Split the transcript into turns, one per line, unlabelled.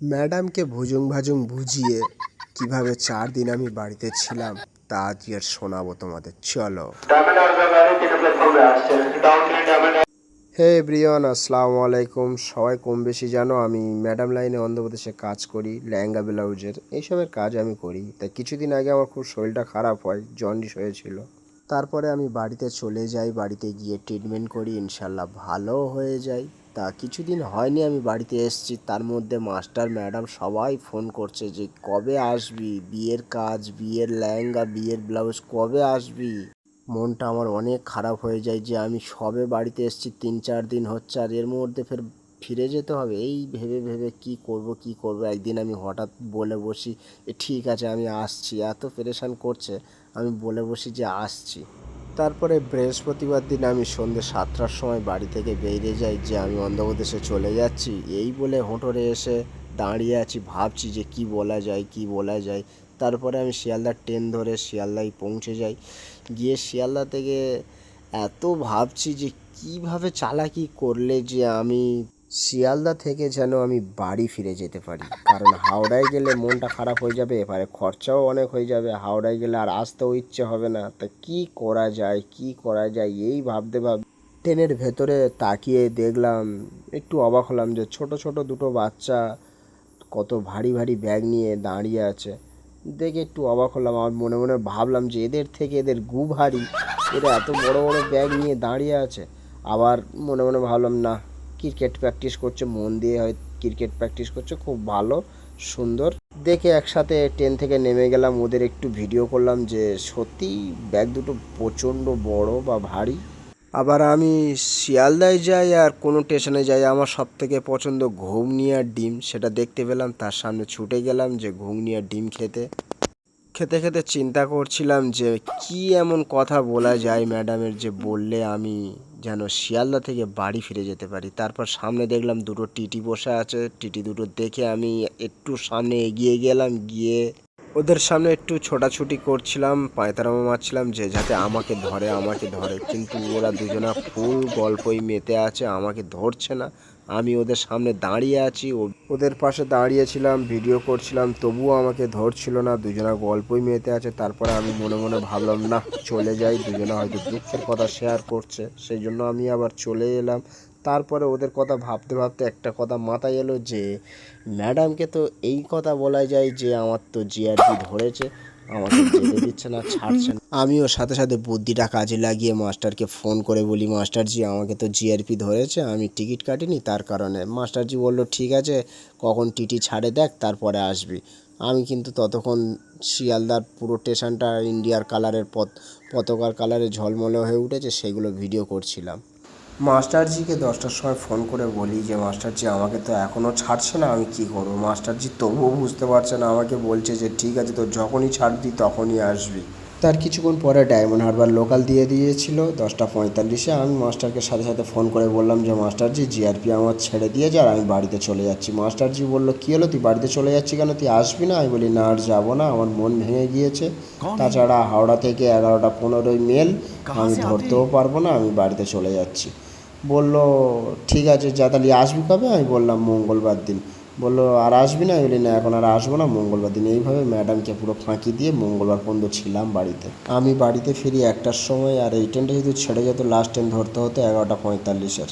ম্যাডামকে ভুজুং ভাজুং বুঝিয়ে কীভাবে চার দিন আমি বাড়িতে ছিলাম, তা আজকে আর শোনাবো তোমাদের। চলো। হে ব্রিয়ন, আসসালামু আলাইকুম। সবাই কম বেশি জানো, আমি ম্যাডাম লাইনে অন্ধ্রপ্রদেশে কাজ করি লেহেঙ্গা ব্লাউজের। এইসবের কাজ আমি করি। তাই কিছুদিন আগে আমার খুব শরীরটা খারাপ হয়, জন্ডিস হয়েছিল। তারপরে আমি বাড়িতে চলে যাই, বাড়িতে গিয়ে ট্রিটমেন্ট করি, ইনশাল্লাহ ভালো হয়ে যায় তা কিছুদিন হয়নি আমি বাড়িতে এসেছি, তার মধ্যে মাস্টার, ম্যাডাম সবাই ফোন করছে যে, কবে আসবি? বিয়ের কাজ, বিয়ের লেহেঙ্গা, বিয়ের ব্লাউজ কবে আসবি? মনটা আমার অনেক খারাপ হয়ে যায় যে, আমি সবে বাড়িতে এসেছি, তিন চার দিন হচ্ছে, আর এর মধ্যে ফের ফিরে যেতে হবে। এই ভেবে ভেবে কি করব কি করব? একদিন আমি হঠাৎ বলে বসি "এ ঠিক আছে, আমি আসছি। এত পেরেশান করছে, আমি বলে বসি যে, আসছি। তারপরে বৃহস্পতিবার দিন আমি সন্ধ্যে সাতটার সময় বাড়ি থেকে বেরিয়ে যাই যে, আমি অন্ধ্রপ্রদেশে চলে যাচ্ছি। এই বলে হোটরে এসে দাঁড়িয়ে আছি, ভাবছি যে, কি বলা যায়, কি বলা যায়। তারপরে আমি শিয়ালদার ট্রেন ধরে শিয়ালদায় পৌঁছে যাই। গিয়ে শিয়ালদা থেকে এত ভাবছি যে, কীভাবে চালাকি করলে যে, আমি শিয়ালদা থেকে যেন আমি বাড়ি ফিরে যেতে পারি। কারণ হাওড়ায় গেলে মনটা খারাপ হয়ে যাবে, এবারে খরচাও অনেক হয়ে যাবে, হাওড়ায় গেলে আর আসতেও ইচ্ছে হবে না। তা কি করা যায়, কি করা যায়, এই ভাবতে ভাব ট্রেনের ভেতরে তাকিয়ে দেখলাম, একটু অবাক হলাম যে ছোট ছোট দুটো বাচ্চা কত ভারী ভারী ব্যাগ নিয়ে দাঁড়িয়ে আছে। দেখে একটু অবাক হলাম আমার মনে মনে ভাবলাম যে এদের থেকে এদের গু ভারী, এরা এত বড় বড় ব্যাগ নিয়ে দাঁড়িয়ে আছে। আবার মনে মনে ভাবলাম, না ক্রিকেট প্র্যাকটিস করছে, মন দিয়ে হয় ক্রিকেট প্র্যাকটিস করছে, খুব ভালো, সুন্দর। দেখে একসাথে ট্রেন থেকে নেমে গেলাম, ওদের একটু ভিডিও করলাম যে সত্যি ব্যাগ দুটো প্রচণ্ড বড় বা ভারী। আবার আমি শিয়ালদায় যাই আর কোনো স্টেশনে যাই, আমার সব থেকে পছন্দ ঘুগনি আর ডিম, সেটা দেখতে পেলাম, তার সামনে ছুটে গেলাম যে ঘুগনি আর ডিম খেতে। খেতে খেতে চিন্তা করছিলাম যে কি এমন কথা বলা যায় ম্যাডামের যে বললে আমি যেন শিয়ালদা থেকে বাড়ি ফিরে যেতে পারি। তারপর সামনে দেখলাম দুটো টিটি বসে আছে। টিটি দুটো দেখে আমি একটু সামনে এগিয়ে গেলাম, গিয়ে ওদের সামনে একটু ছোটাছুটি করছিলাম পায়তারামা মারছিলাম, যে যাতে আমাকে ধরে আমাকে ধরে। কিন্তু ওরা দুজনা ফুল গল্পই মেতে আছে, আমাকে ধরছে না। আমি ওদের সামনে দাঁড়িয়ে আছি ওদের পাশে দাঁড়িয়েছিলাম ভিডিও করছিলাম, তবুও আমাকে ধরছিল না, দুজনা গল্পই মেতে আছে, তারপরে আমি মনে মনে ভাবলাম না চলে যাই। দুজনে হয়তো দুঃখের কথা শেয়ার করছে, সেই জন্য আমি আবার চলে এলাম। তারপরে ওদের কথা ভাবতে ভাবতে একটা কথা মাথায় এলো যে, ম্যাডামকে তো এই কথা বলা যায় যে, আমার তো জিআরপি ধরেছে। আমাকে যেতে দিচ্ছে না, ছাড়ছে না। আমিও সাথে সাথে বুদ্ধিটা কাজে লাগিয়ে মাস্টারকে ফোন করে বলি, মাস্টারজি, আমাকে তো জিআরপি ধরেছে, আমি টিকিট কাটিনি, তার কারণে। মাস্টারজি বলল, ঠিক আছে, কখন টিটি ছাড়ে দেখ, তারপরে আসবি। আমি কিন্তু ততক্ষণ শিয়ালদার পুরো স্টেশনটা ইন্ডিয়ার কালারের পত, পতাকার কালারে ঝলমলে হয়ে উঠেছে, সেগুলো ভিডিও করছিলাম। মাস্টারজিকে দশটার সময় ফোন করে বলি যে মাস্টারজি আমাকে তো এখনও ছাড়ছে না আমি কি করব? মাস্টারজি তবুও বুঝতে পারছে না আমাকে বলছে যে ঠিক আছে তো যখনই ছাড়বি তখনই আসবি। তার কিছুক্ষণ পরে ডায়মন্ড হারবার লোকাল দিয়ে দিয়েছিল দশটা পঁয়তাল্লিশে আমি মাস্টারকে সাথে সাথে ফোন করে বললাম যে মাস্টারজি জিআরপি আমার ছেড়ে দিয়েছে আর আমি বাড়িতে চলে যাচ্ছি। মাস্টারজি বলল কী হলো তুই বাড়িতে চলে যাচ্ছি কেন? তুই আসবি না? আমি বলি না আর যাব না আমার মন ভেঙে গিয়েছে। তাছাড়া হাওড়া থেকে এগারোটা পনেরোই মেল আমি ধরতেও পারব না আমি বাড়িতে চলে যাচ্ছি। বলল, ঠিক আছে, যা, তাহলে আসবি কবে? আমি বললাম, মঙ্গলবার দিন। বলল, আর আসবি না? আমি বলি, না, এখন আর আসব না, মঙ্গলবার দিন। এইভাবে ম্যাডামকে পুরো ফাঁকি দিয়ে মঙ্গলবার পর্যন্ত ছিলাম বাড়িতে। আমি বাড়িতে ফিরি একটার সময়, আর এই ট্রেনটা যদি ছেড়ে যেত লাস্ট ট্রেন ধরতে হতো এগারোটা পঁয়তাল্লিশের।